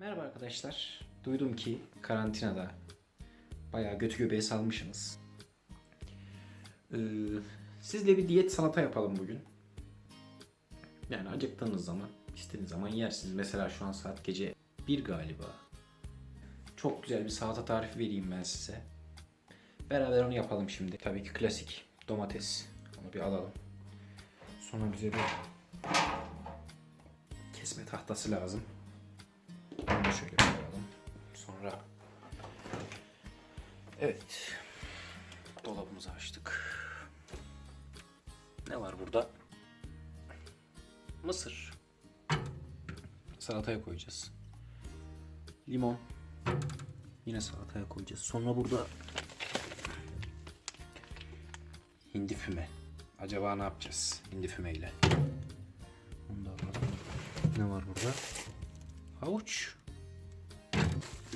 Merhaba arkadaşlar. Duydum ki karantinada bayağı götü göbeği salmışsınız. Ee, sizle bir diyet salata yapalım bugün. Yani acıktığınız zaman, istediğiniz zaman yersiniz. Mesela şu an saat gece 1 galiba. Çok güzel bir salata tarifi vereyim ben size. Beraber onu yapalım şimdi. Tabii ki klasik domates. Onu bir alalım. Sonra bize bir kesme tahtası lazım. Şöyle koyalım. Sonra evet dolabımızı açtık. Ne var burada? Mısır. Salataya koyacağız. Limon. Yine salataya koyacağız. Sonra burada hindi füme. Acaba ne yapacağız hindi da alalım. Ne var burada? Havuç.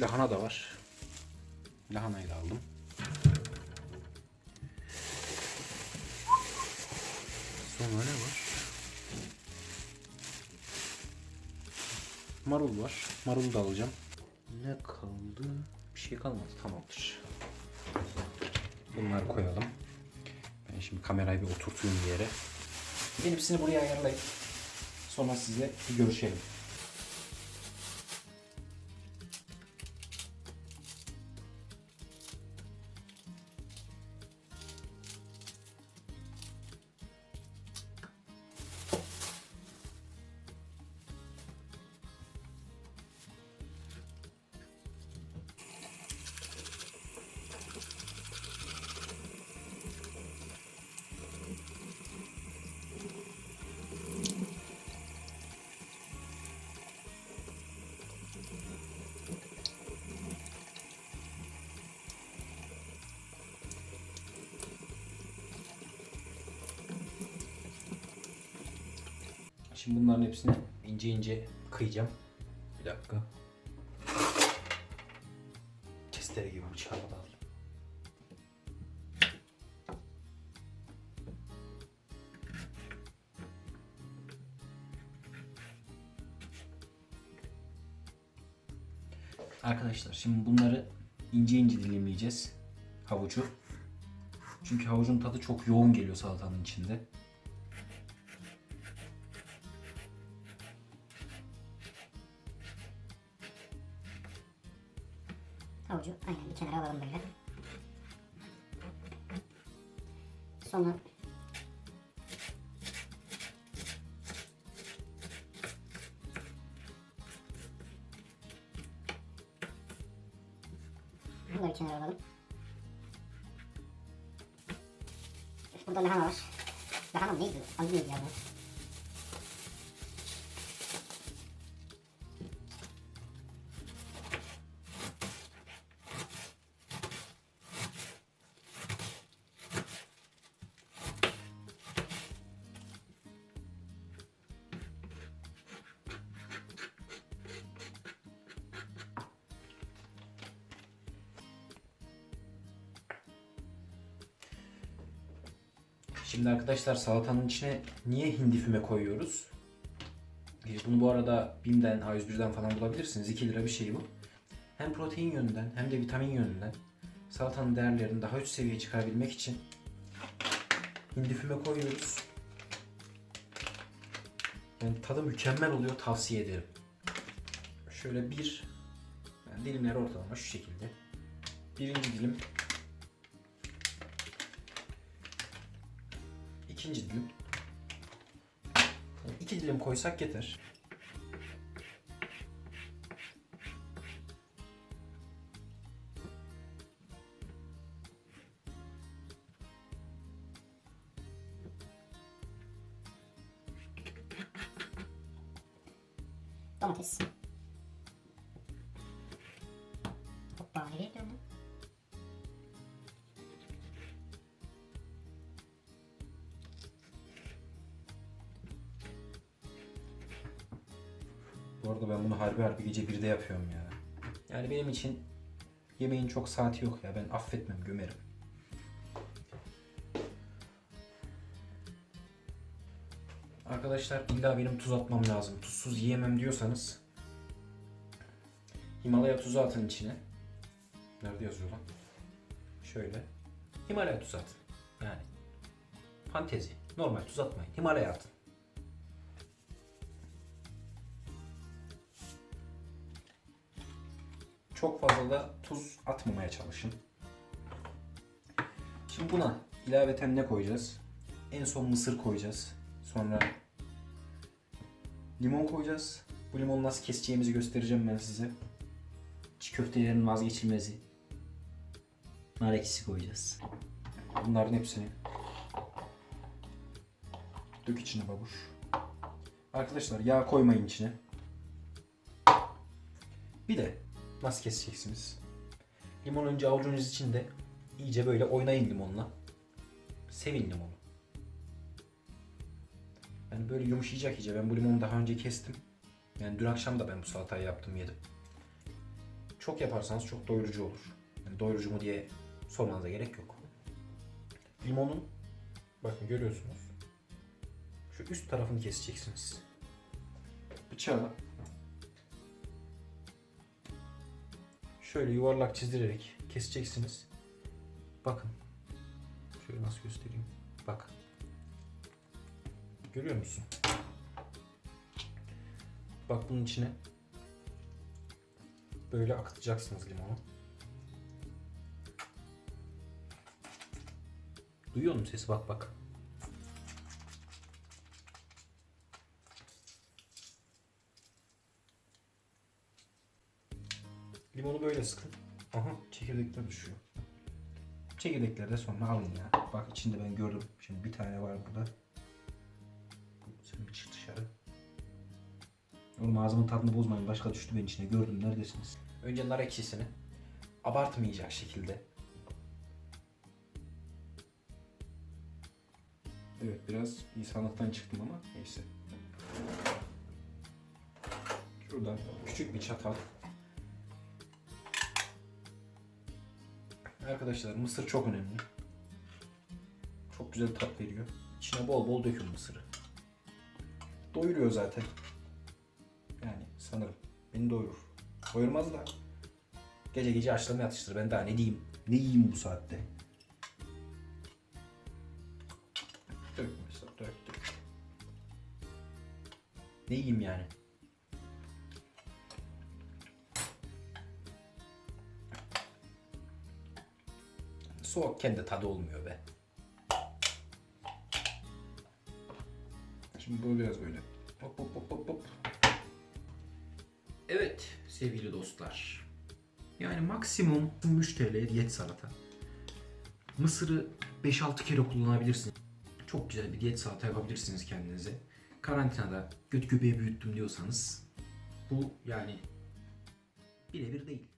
Lahana da var. Lahanayı da aldım. Sonra ne var? Marul var. Marul da alacağım. Ne kaldı? Bir şey kalmadı. Tamamdır. Bunları koyalım. Ben şimdi kamerayı bir oturtayım bir yere. Ben hepsini buraya ayarlayıp sonra sizle bir görüşelim. Şimdi bunların hepsini ince ince kıyacağım. Bir dakika. Testere gibi bıçağımı da alayım. Arkadaşlar şimdi bunları ince ince dilimleyeceğiz. Havucu. Çünkü havucun tadı çok yoğun geliyor salatanın içinde. Havucu aynen bir kenara alalım böyle. Sonra Bunları kenara alalım. Burada lahana var. Lahana mı neydi? Adı neydi ya bu? Şimdi arkadaşlar salatanın içine niye hindi füme koyuyoruz? Bunu bu arada BİM'den, A101'den falan bulabilirsiniz. 2 lira bir şey bu. Hem protein yönünden hem de vitamin yönünden salatanın değerlerini daha üst seviyeye çıkarabilmek için hindi füme koyuyoruz. Yani tadı mükemmel oluyor tavsiye ederim. Şöyle bir yani dilimler ortalama şu şekilde. Birinci dilim İkinci dilim. Yani iki dilim koysak yeter. Domates. Bu arada ben bunu harbi harbi gece 1'de yapıyorum ya. Yani benim için yemeğin çok saati yok ya. Ben affetmem, gömerim. Arkadaşlar illa benim tuz atmam lazım. Tuzsuz yiyemem diyorsanız Himalaya tuzu atın içine. Nerede yazıyor lan? Şöyle. Himalaya tuzu atın. Yani. Fantezi. Normal tuz atmayın. Himalaya atın. Çok fazla da tuz atmamaya çalışın. Şimdi buna ilaveten ne koyacağız? En son mısır koyacağız. Sonra limon koyacağız. Bu limonu nasıl keseceğimizi göstereceğim ben size. Çiğ köftelerin vazgeçilmezi. Nar ekşisi koyacağız. Bunların hepsini dök içine babuş. Arkadaşlar yağ koymayın içine. Bir de nasıl keseceksiniz? Limon önce avucunuz içinde iyice böyle oynayın limonla. Sevin limonu. Yani böyle yumuşayacak iyice. Ben bu limonu daha önce kestim. Yani dün akşam da ben bu salatayı yaptım yedim. Çok yaparsanız çok doyurucu olur. Yani doyurucu mu diye sormanıza gerek yok. Limonun bakın görüyorsunuz. Şu üst tarafını keseceksiniz. Bıçağı şöyle yuvarlak çizdirerek keseceksiniz. Bakın. Şöyle nasıl göstereyim. Bak. Görüyor musun? Bak bunun içine böyle akıtacaksınız limonu. Duyuyor musun sesi? Bak bak. Limonu böyle sıkın. Aha çekirdekler düşüyor. Çekirdekleri de sonra alın ya. Bak içinde ben gördüm. Şimdi bir tane var burada. Sen bir çık dışarı. Oğlum ağzımın tadını bozmayın. Başka düştü benim içine. Gördüm. Neredesiniz? Önce nar ekşisini abartmayacak şekilde. Evet biraz insanlıktan çıktım ama neyse. Şuradan küçük bir çatal. Arkadaşlar mısır çok önemli. Çok güzel tat veriyor. İçine bol bol dökün mısırı. Doyuruyor zaten. Yani sanırım. Beni doyurur. Doyurmaz da. Gece gece açlığımı yatıştır. Ben daha ne diyeyim? Ne yiyeyim bu saatte? Dök mesela dök dök. Ne yiyeyim yani? Soğukken de tadı olmuyor be. Şimdi bunu biraz böyle hop hop hop hop hop. Evet sevgili dostlar. Yani maksimum 3 TL diyet salata. Mısırı 5-6 kere kullanabilirsiniz. Çok güzel bir diyet salata yapabilirsiniz kendinize. Karantinada göt göbeği büyüttüm diyorsanız bu yani birebir değil.